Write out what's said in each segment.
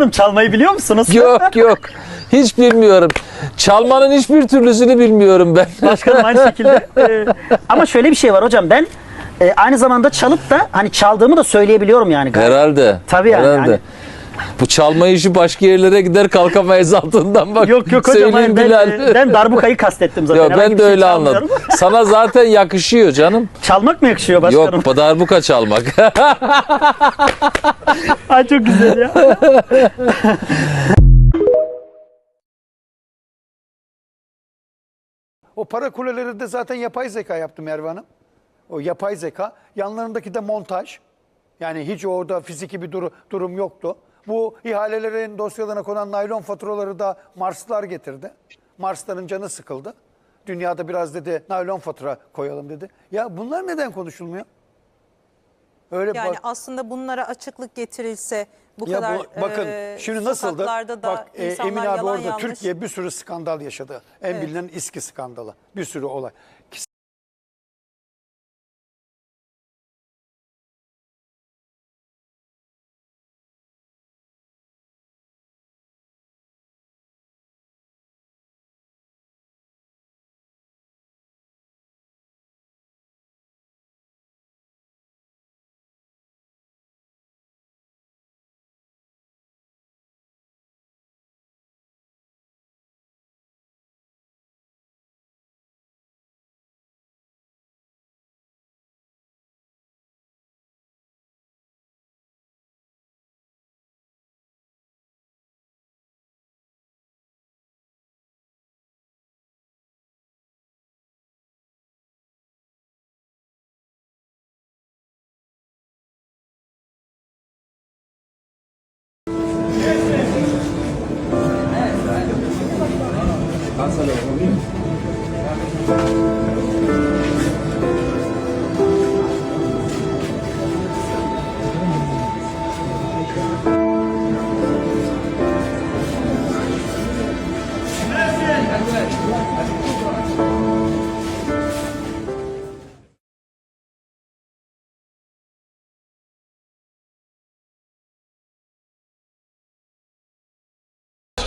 Başkanım çalmayı biliyor musunuz? Yok yok. Hiç bilmiyorum. Çalmanın hiçbir türlüsünü bilmiyorum ben. Başkanım aynı şekilde. Ee, ama şöyle bir şey var hocam ben e, aynı zamanda çalıp da hani çaldığımı da söyleyebiliyorum yani. gayet. Herhalde. Tabii yani, Herhalde. hani- Bu çalma işi başka yerlere gider kalkamayız altından bak. Yok yok hocam hayır, ben, Bilal. e, ben darbukayı kastettim zaten. Yok ben de şey öyle anladım. çalmıyorum. Sana zaten yakışıyor canım. Çalmak mı yakışıyor başkanım? Yok darbuka çalmak. Ay çok güzel ya. O para kuleleri de zaten yapay zeka yaptı Merve Hanım. O yapay zeka. Yanlarındaki de montaj. Yani hiç orada fiziki bir duru- durum yoktu. Bu ihalelerin dosyalarına konan naylon faturaları da Marslılar getirdi. Marsların canı sıkıldı. Dünyada biraz dedi naylon fatura koyalım dedi. Ya bunlar neden konuşulmuyor? Öyle Yani bak- aslında bunlara açıklık getirilse bu kadar bu, bakın e, şimdi nasıldı? sokaklarda da Bak e, insanlar Emin abi yalan orada yanlış. Türkiye bir sürü skandal yaşadı. En bilinen İSKİ skandalı. Bir sürü olay.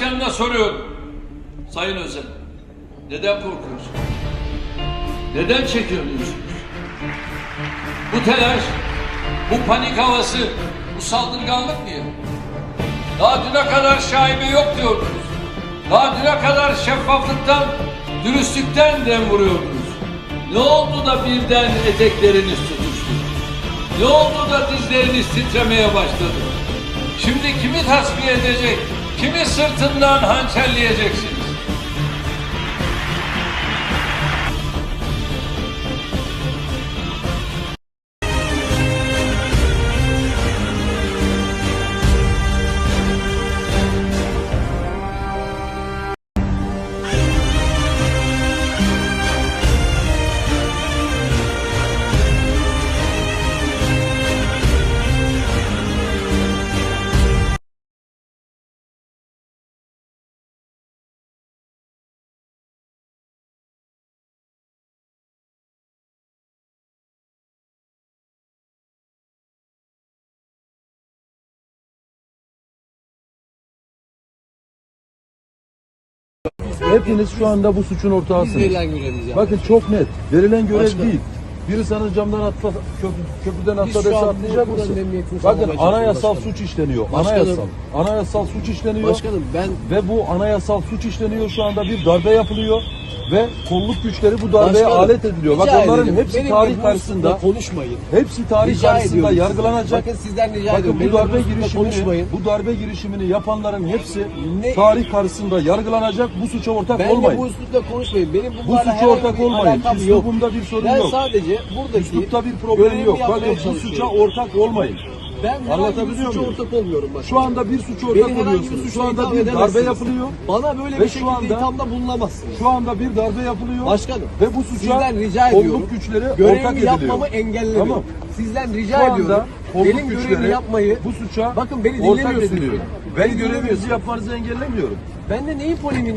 Başkanına soruyorum. Sayın Özel. Neden korkuyorsunuz? Neden çekiniyorsunuz? Bu telaş, bu panik havası, bu saldırganlık mı ya? Daha düne kadar şaibe yok diyordunuz. Daha düne kadar şeffaflıktan, dürüstlükten dem vuruyordunuz. Ne oldu da birden etekleriniz tutuştu? Ne oldu da dizleriniz titremeye başladı? Şimdi kimi tasfiye edecek, kimi sırtından hançerleyeceksiniz? Hepiniz şu anda bu suçun ortağısınız. verilen göreviz yani. Bakın çok net. Verilen görev Başka. değil. Biri sana camdan atla, köprü, köprüden atla dese atlayacak mısın? Bakın anayasal suç işleniyor. Başkanım. Anayasal. Anayasal suç işleniyor. Başkanım ben Ve bu anayasal suç işleniyor şu anda bir darbe yapılıyor. Ve kolluk güçleri bu darbeye Başkanım, alet ediliyor. Bak onların ederim, hepsi benimle tarih karşısında konuşmayın. hepsi tarih Rica karşısında ediyorum yargılanacak. Bakın sizden rica Bakın ediyorum. bu darbe hususta girişimini, konuşmayın. bu darbe girişimini yapanların hepsi Ne- tarih karşısında yargılanacak. Bu suça ortak Benimle olmayın. bu üslupla konuşmayın. Benim Bu suça ortak olmayın. yok. Üslubumda bir sorun ben yok. Sadece buradaki Üslupta bir problem yok. Bakın bu suça ortak olmayın. Ben herhangi bir Anlatabiliyor suça muyum? ortak olmuyorum başkanım. Şu anda bir suça Beni ortak bir oluyorsunuz. Şu anda bir darbe yapılıyor. Bana böyle Ve bir şekilde anda- ithamda bulunamazsınız. Şu anda bir darbe yapılıyor. Başkanım, Ve bu suça sizden rica ediyorum. kolluk güçleri ortak Görevimi ediliyor. yapmamı engellemeyin. Tamam. Sizden rica Şu anda ediyorum. Benim görevimi yapmayı bu suça Bakın beni dinlemiyorsunuz. Beni Ben dinlemiyorsunuz. yapmanızı engellemiyorum. Ben de neyin polemiğini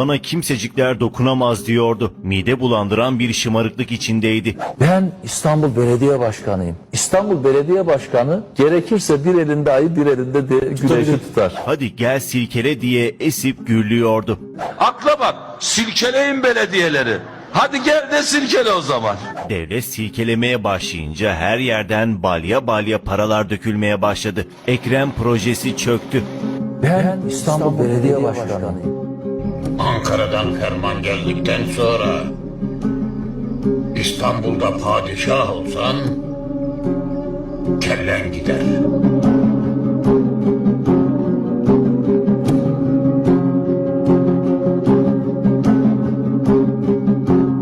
Bana kimsecikler dokunamaz diyordu. Mide bulandıran bir şımarıklık içindeydi. Ben İstanbul Belediye Başkanıyım. İstanbul Belediye Başkanı gerekirse bir elinde ayı bir elinde de güneşi tutar. Hadi gel silkele diye esip gürlüyordu. Akla bak. Silkeleyin belediyeleri. Hadi gel de silkele o zaman. Devlet silkelemeye başlayınca her yerden balya balya paralar dökülmeye başladı. Ekrem projesi çöktü. Ben İstanbul Belediye Başkanıyım. Ankara'dan ferman geldikten sonra İstanbul'da padişah olsan kellen gider.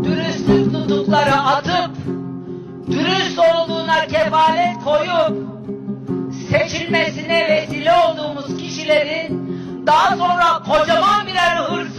dürüstlük tutukları atıp dürüst olduğuna kefalet koyup seçilmesine vesile olduğumuz kişilerin daha sonra kocaman birer hırsız